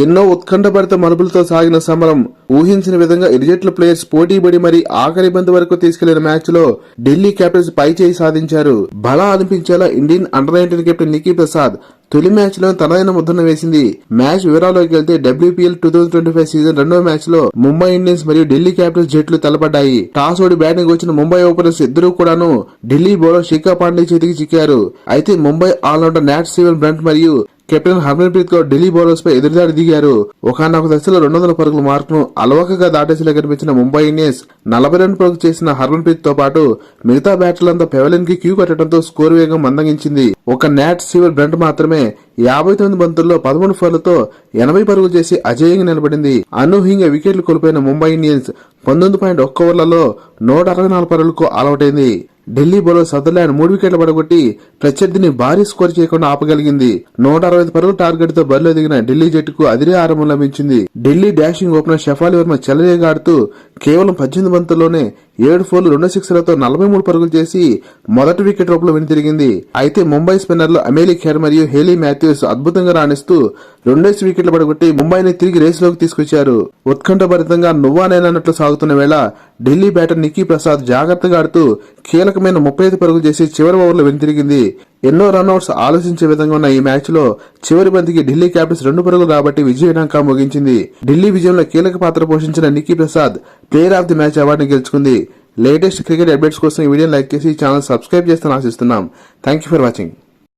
ఎన్నో ఉత్కంఠభరిత మలుపులతో సాగిన సమరం ఊహించిన విధంగా ఇరుజట్ల ప్లేయర్స్ పోటీపడి మరి ఆఖరి బంతి వరకు తీసుకెళ్ళిన మ్యాచ్లో ఢిల్లీ క్యాపిటల్స్ పై చేయి సాధించారు. బలా అనిపించేలా Indian under nineteen captain Niki Prasad తొలి మ్యాచ్లో తనదైన ముద్రను వేసింది. మ్యాచ్ వివరాల్లోకి వెళ్తే WPL two thousand twenty five season రెండో మ్యాచ్లో ముంబై ఇండియన్స్ మరియు ఢిల్లీ క్యాపిటల్స్ జట్లు తలపడ్డాయి. టాస్ ఓడి బ్యాటింగ్ వచ్చిన ముంబై ఓపెనర్స్ ఇద్దరు కూడాను ఢిల్లీ బౌలర్ శిఖా పాండే చేతికి చిక్కారు. అయితే ముంబై ఆల్రౌండర్ నాట్ స్టీవెన్ బ్రంట్ మరియు కెప్టెన్ హర్మన్ప్రీత్ కౌర్ ఢిల్లీ బౌలర్స్ పై ఎదురుదాడి దిగారు. ఒకనొక దశలో రెండు వందల పరుగుల మార్కును అలవకగా దాటేసేలా కనిపించిన ముంబై ఇండియన్స్ నలభై రెండు పరుగు చేసిన హర్మన్ప్రీత్తో పాటు మిగతా బ్యాటర్లంతా పెవలిన్కి క్యూ కట్టడంతో స్కోర్ వేగం మందగించింది. ఒక నాట్ సీవర్ బ్రంట్ మాత్రమే యాభై తొమ్మిది బంతుల్లో పదమూడు ఫోర్లతో ఎనభై పరుగులు చేసి అజేయంగా నిలబడింది. అనూహ్యంగా వికెట్లు కోల్పోయిన ముంబై ఇండియన్స్ పంతొమ్మిది పాయింట్ ఒక్క ఓవర్లలో నూట అరవై నాలుగు పరుగులకు అలవాటైంది. ఢిల్లీ బౌలర్ సదర్లాండ్ మూడు వికెట్లు పడగొట్టి ప్రత్యర్థిని భారీ స్కోర్ చేయకుండా ఆపగలిగింది. నూట అరవై పరుగు పరుగుల టార్గెట్తో బరిలో దిగిన ఢిల్లీ జట్టుకు అదిరే ఆరంభం లభించింది. ఢిల్లీ డాషింగ్ ఓపెనర్ షఫాలి వర్మ చెలరేగాడుతూ కేవలం పద్దెనిమిది బంతుల్లోనే ఏడు ఫోర్లు రెండు సిక్స్లతో నలభై మూడు పరుగులు చేసి మొదటి వికెట్ రూపంలో వెనుతిరిగింది అయితే ముంబై స్పిన్నర్లు అమేలి ఖేర్ మరియు హేలీ మాథ్యూస్ అద్భుతంగా రాణిస్తూ రెండేసి వికెట్లు పడగొట్టి ముంబైని తిరిగి రేసులోకి తీసుకొచ్చారు. ఉత్కంఠభరితంగా నువ్వానేనన్నట్లు సాగుతున్న వేళ ఢిల్లీ బ్యాటర్ నిక్కీ ప్రసాద్ జాగ్రత్తగా ఆడుతూ కీలకమైన ముప్పై ఐదు పరుగులు చేసి చివరి ఓవర్లో వెనుతిరిగింది ఎన్నో రన్అట్స్ ఆలోచించే విధంగా ఉన్న ఈ మ్యాచ్లో చివరి బంతికి ఢిల్లీ క్యాపిటల్స్ రెండు పరుగులు రాబట్టి విజయనాంక ముగించింది. ఢిల్లీ విజయంలో కీలక పాత్ర పోషించిన Nikki Prasad player of the match అవార్డును గెలుచుకుంది. లేటెస్ట్ క్రికెట్ అప్డేట్స్ కోసం ఈ వీడియో లైక్ చేసి ఛానల్ సబ్స్క్రైబ్ చేస్తాను ఆశిస్తున్నాం. Thank you for watching